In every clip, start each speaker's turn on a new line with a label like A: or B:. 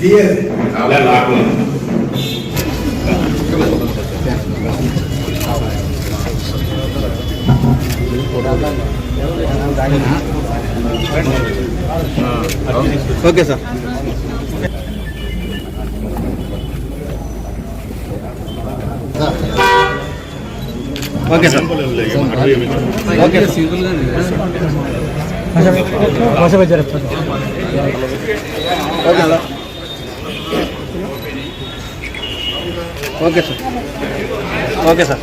A: দিয়ে তাহলে লাগল okay sir. Okay sir. Okay okay okay sir. Okay sir. Okay sir.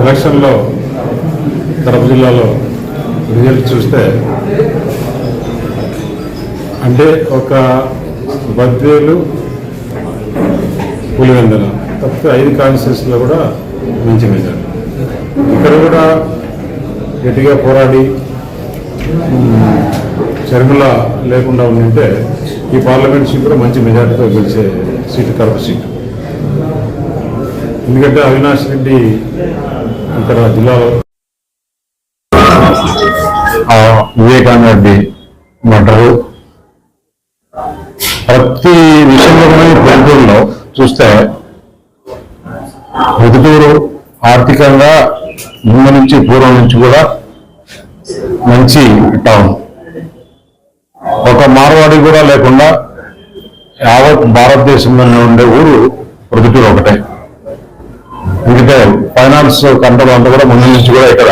B: ఎలక్షన్లో కడప జిల్లాలో రిజల్ట్ చూస్తే అంటే ఒక బద్వేలు పులివెందల తప్పితే ఐదు కాన్స్టిట్యూన్సీలో కూడా మంచి మెజార్టీ ఇక్కడ కూడా గట్టిగా పోరాడి చర్మల లేకుండా ఉండింటే ఈ పార్లమెంట్ సీట్ కూడా మంచి మెజార్టీతో గెలిచే సీటు కడప సీటు. ఎందుకంటే అవినాష్ రెడ్డి ఇక్కడ జిల్లాలో వివేకానందరెడ్డి రెడ్డి మర్డరు. ప్రతి విషయంలో కూడా చూస్తే పొద్దుటూరు ఆర్థికంగా ముందు నుంచి పూర్వం నుంచి కూడా మంచి టౌన్. ఒక మార్వాడి కూడా లేకుండా యావత్ భారతదేశంలోనే ఉండే ఊరు ప్రొద్దుటూరు ఒకటే. ఎందుకంటే ఫైనాన్స్ కంట్రోల్ అంతా కూడా ముందు నుంచి కూడా ఇక్కడ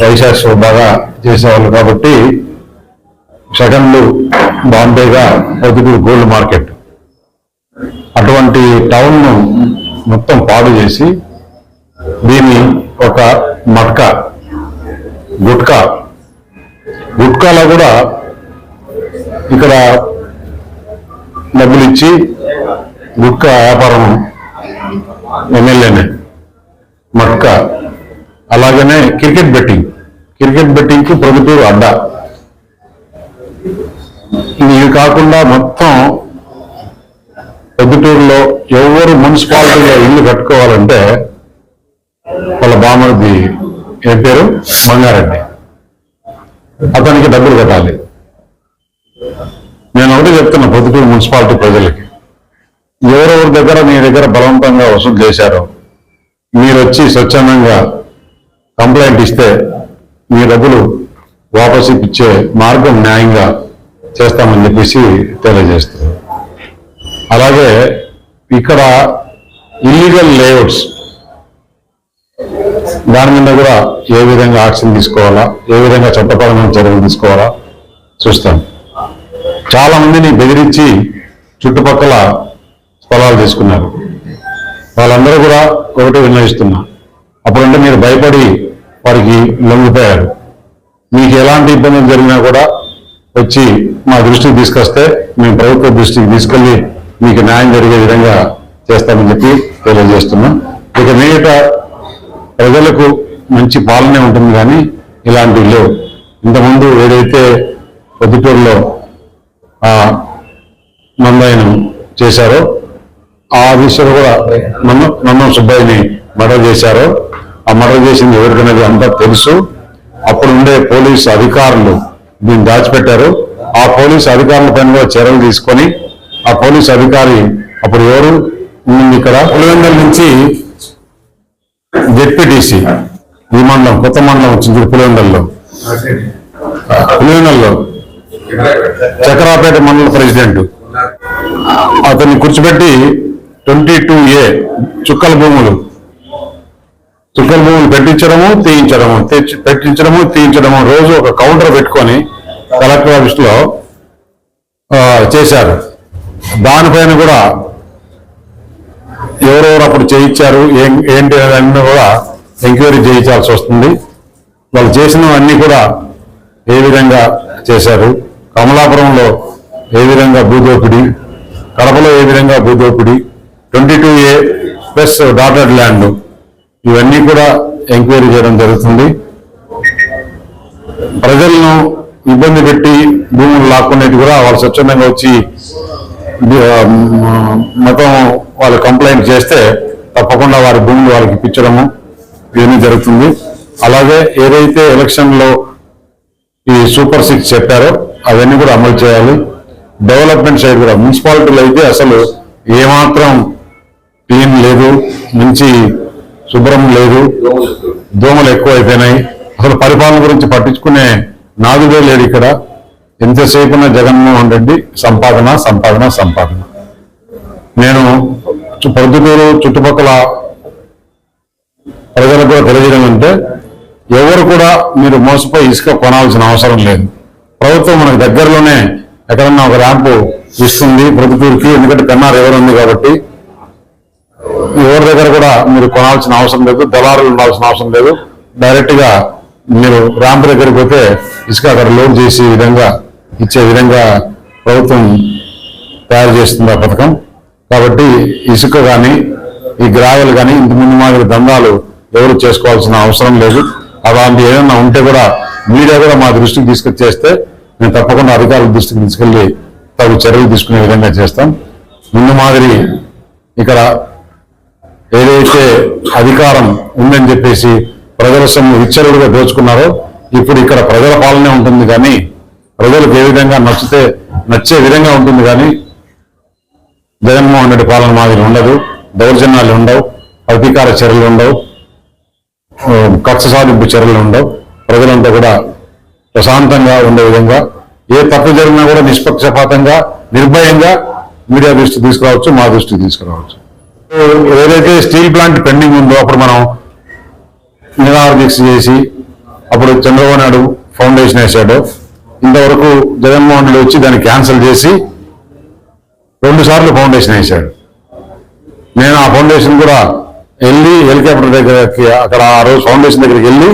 B: వైశాఖ్ బాగా చేసేవాళ్ళు కాబట్టి సెకండ్లు బాంబేగా పొద్దుటూరు గోల్డ్ మార్కెట్. అటువంటి టౌన్ను మొత్తం పాడు చేసి దీన్ని ఒక మట్కా గుట్కా గుట్కాలో కూడా ఇక్కడ డబ్బులు ఇచ్చి గుట్కా వ్యాపారం ఎమ్మెల్యేనే. మక్క. అలాగనే క్రికెట్ బెట్టింగ్. క్రికెట్ బెట్టింగ్కి ప్రభుత్వం అడ్డా. ఇవి కాకుండా మొత్తం పొద్దుటూరులో ఎవరు మున్సిపాలిటీలో ఇల్లు కట్టుకోవాలంటే వాళ్ళ బామర్ది ఏ పేరు? బంగారెడ్డి అతనికి డబ్బులు కట్టాలి. నేను ఒకటి చెప్తున్నా పొద్దుటూరు మున్సిపాలిటీ ప్రజలకి. ఎవరెవరి దగ్గర మీ దగ్గర బలవంతంగా వసూలు చేశారో మీరు వచ్చి స్వచ్ఛందంగా కంప్లైంట్ ఇస్తే మీ డబ్బులు వాపసు ఇచ్చే మార్గం న్యాయంగా చేస్తామని చెప్పేసి తెలియజేస్తారు అలాగే ఇక్కడ ఇల్లీగల్ లేఅవుట్స్ దాని మీద కూడా ఏ విధంగా యాక్షన్ తీసుకోవాలా ఏ విధంగా చట్టపరమైన చర్యలు తీసుకోవాలా చూస్తాం చాలా మందిని బెదిరించి చుట్టుపక్కల స్థలాలు తీసుకున్నారు. వాళ్ళందరూ కూడా ఒకటి విన్నవిస్తున్నా. అప్పుడంటే మీరు భయపడి వారికి లొంగిపోయారు. మీకు ఎలాంటి ఇబ్బందులు జరిగినా కూడా వచ్చి మా దృష్టికి తీసుకొస్తే మేము ప్రభుత్వ దృష్టికి తీసుకెళ్ళి మీకు న్యాయం జరిగే విధంగా చేస్తామని చెప్పి తెలియజేస్తున్నాం. ఇక మిగతా ప్రజలకు మంచి పాలనే ఉంటుంది కానీ ఇలాంటివి లేవు. ఇంతకుముందు ఏదైతే పొద్దుటూరులో ఆ మందాయనం చేశారో ఆ విషయంలో కూడా నన్ను నన్ను సుబ్బయ్యని మర్డర్ చేశారు. ఆ మర్డర్ చేసింది ఎవరికనేది అంతా తెలుసు. అప్పుడు ఉండే పోలీసు అధికారులు దీన్ని దాచిపెట్టారు. ఆ పోలీసు అధికారుల పైన కూడా చర్యలు తీసుకొని ఆ పోలీసు అధికారి అప్పుడు ఎవరు? ఇక్కడ పులివెందల నుంచి జెడ్పీటీసీ ఈ మండలం కొత్త మండలం వచ్చింది పులివెందల్లో. పులివెందల్లో. చక్రాపేట మండల ప్రెసిడెంట్. అతన్ని కూర్చోబెట్టి ట్వంటీ టూ ఏ చుక్కల భూములు. చుక్కల భూములు పెట్టించడము తీయించడము తెచ్చి పెట్టించడము తీయించడము రోజు ఒక కౌంటర్ పెట్టుకొని కలెక్టర్ ఆఫీస్లో చేశారు. దానిపైన కూడా ఎవరెవరు అప్పుడు చేయించారు ఏం ఏంటి అన్నీ కూడా ఎంక్వైరీ చేయించాల్సి వస్తుంది. వాళ్ళు చేసినవన్నీ కూడా ఏ విధంగా చేశారు కమలాపురంలో ఏ విధంగా భూదోపిడి కడపలో ఏ విధంగా భూదోపిడి twenty two A plus dotted land. ఇవన్నీ కూడా ఎంక్వైరీ చేయడం జరుగుతుంది. ప్రజలను ఇబ్బంది పెట్టి భూములు లాక్కునేది కూడా వాళ్ళు స్వచ్ఛందంగా వచ్చి మొత్తం వాళ్ళు కంప్లైంట్ చేస్తే తప్పకుండా వారి భూములు వాళ్ళకి ఇప్పించడము ఇవన్నీ జరుగుతుంది. అలాగే ఏదైతే ఎలక్షన్లో ఈ సూపర్ సిక్స్ చెప్పారో అవన్నీ కూడా అమలు చేయాలి. డెవలప్మెంట్ సైడ్ కూడా మున్సిపాలిటీలో అయితే అసలు ఏమాత్రం క్లీన్ లేదు మంచి శుభ్రం లేదు దోమలు ఎక్కువ అయిపోయినాయి అసలు పరిపాలన గురించి పట్టించుకునే నాదుడే లేడు ఇక్కడ. ఎంతసేపున జగన్మోహన్ రెడ్డి? సంపాదన సంపాదన సంపాదన. నేను ప్రొద్దుటూరు చుట్టుపక్కల ప్రజలకు కూడా తెలియజేయడం అంటే ఎవరు కూడా మీరు మోసపోయి ఇసుక కొనాల్సిన అవసరం లేదు. ప్రభుత్వం మనకు దగ్గరలోనే ఎక్కడన్నా ఒక ర్యాంపు ఇస్తుంది ప్రొద్దుటూరుకి ఎందుకంటే పెన్నారు ఎవరు ఉంది కాబట్టి ఎవరి దగ్గర కూడా మీరు కొనాల్సిన అవసరం లేదు దళారులు ఉండాల్సిన అవసరం లేదు. డైరెక్ట్గా మీరు ర్యాంప్ దగ్గరికి పోతే ఇసుక అక్కడ లోడ్ చేసే విధంగా ఇచ్చే విధంగా ప్రభుత్వం తయారు చేస్తుంది ఆ పథకం. కాబట్టి ఇసుక కానీ ఈ గ్రావెల్ కానీ ఇంత ముందు మాదిరి దందాలు ఎవరు చేసుకోవాల్సిన అవసరం లేదు. అలాంటి ఏదైనా ఉంటే కూడా మీడియా కూడా మా దృష్టికి తీసుకొచ్చేస్తే మేము తప్పకుండా అధికారుల దృష్టికి తీసుకెళ్ళి తగు చర్యలు తీసుకునే విధంగా చేస్తాం. ముందు మాదిరి ఇక్కడ ఏదైతే అధికారం ఉందని చెప్పేసి ప్రజల సొమ్ము విచ్చరుడుగా దోచుకున్నారో ఇప్పుడు ఇక్కడ ప్రజల పాలనే ఉంటుంది కానీ ప్రజలకు ఏ విధంగా నచ్చితే నచ్చే విధంగా ఉంటుంది కానీ జగన్మోహన్ రెడ్డి పాలన మాదిరి ఉండదు దౌర్జన్యాలు ఉండవు అధికార చర్యలు ఉండవు కక్ష సాధింపు చర్యలు ఉండవు. ప్రజలంతా కూడా ప్రశాంతంగా ఉండే విధంగా ఏ తప్పు జరిగినా కూడా నిష్పక్షపాతంగా నిర్భయంగా మీడియా దృష్టి తీసుకురావచ్చు మా దృష్టి తీసుకురావచ్చు. ఏదైతే స్టీల్ ప్లాంట్ పెండింగ్ ఉందో అప్పుడు మనం నిరాహార దీక్ష చేసి అప్పుడు చంద్రబాబు నాయుడు ఫౌండేషన్ వేశాడు. ఇంతవరకు జగన్మోహన్ రెడ్డి వచ్చి దాన్ని క్యాన్సిల్ చేసి రెండు సార్లు ఫౌండేషన్ వేశాడు. నేను ఆ ఫౌండేషన్ కూడా వెళ్ళి హెలికాప్టర్ దగ్గరకి అక్కడ ఆ రోజు ఫౌండేషన్ దగ్గరికి వెళ్ళి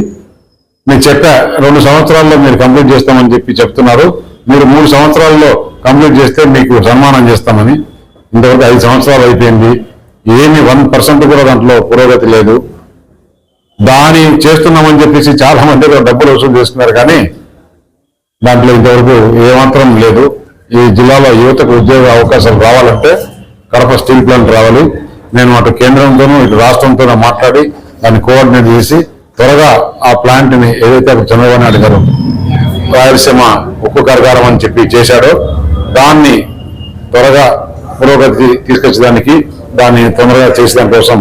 B: నేను చెప్పా రెండు సంవత్సరాల్లో మీరు కంప్లీట్ చేస్తామని చెప్పి చెప్తున్నారు. మీరు మూడు సంవత్సరాల్లో కంప్లీట్ చేస్తే మీకు సన్మానం చేస్తామని. ఇంతవరకు ఐదు సంవత్సరాలు అయిపోయింది. ఏమి వన్ పర్సెంట్ కూడా దాంట్లో పురోగతి లేదు. దాని చేస్తున్నామని చెప్పేసి చాలా మంది డబ్బులు వసూలు చేస్తున్నారు కానీ దాంట్లో ఇంతవరకు ఏమాత్రం లేదు. ఈ జిల్లాలో యువతకు ఉద్యోగ అవకాశాలు రావాలంటే కడప స్టీల్ ప్లాంట్ రావాలి. నేను అటు కేంద్రంతోనూ ఇటు రాష్ట్రంతోనూ మాట్లాడి దాన్ని కోఆర్డినేట్ చేసి త్వరగా ఆ ప్లాంట్ని ఏదైతే అప్పుడు చంద్రబాబు నాయుడు గారు రాయలసీమ ఉక్కు కరగారం అని చెప్పి చేశాడో దాన్ని త్వరగా పురోగతి తీసుకొచ్చేదానికి దాన్ని తొందరగా చేసేదాని కోసం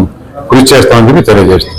B: కృషి చేస్తామని చెప్పి తెలియజేస్తాం